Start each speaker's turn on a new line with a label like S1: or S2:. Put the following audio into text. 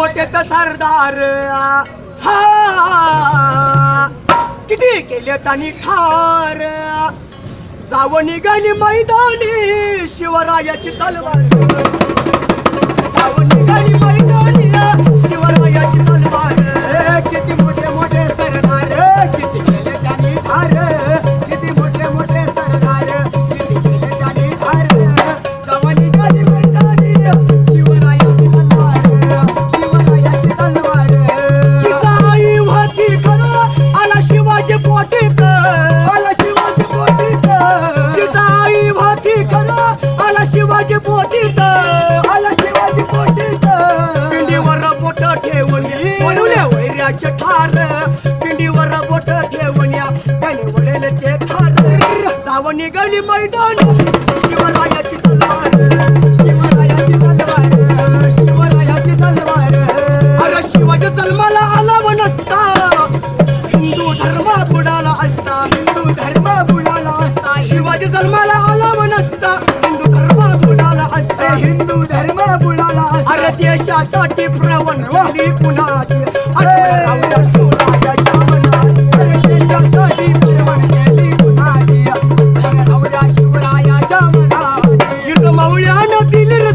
S1: मोठे सरदार. हा. किती केले त्यांनी ठार. जावं निघाली मैदानी शिवरायाची तलवार. जावं निघाली मैदानी शिवराय शिवाजी पोटीत
S2: आला शिवाजी पोटीत.
S1: पिंडीवर बोट ठेवून बनवल्या वैऱ्याचे ठार. पिंडीवर बोट ठेवून त्याने वडेल ते थार. जावं निघाली मैदान शिवरायाची तलवार.
S2: शिवरायाची तलवार शिवरायाची तलवार.
S1: अरे शिवाजी जन्माला आला व नसता हिंदू धर्म बुडाला असता.
S2: हिंदू धर्म बुडाला असता.
S1: शिवाजी जन्माला आला व नसता देशासाठी प्रवण वाली कुणाची? अरे रावल्या मनाची
S2: देशासाठी पर्वण केली कुणाची? रावल्या शिवरायाच्या मनाची.
S1: मावळ्यानं दिली रे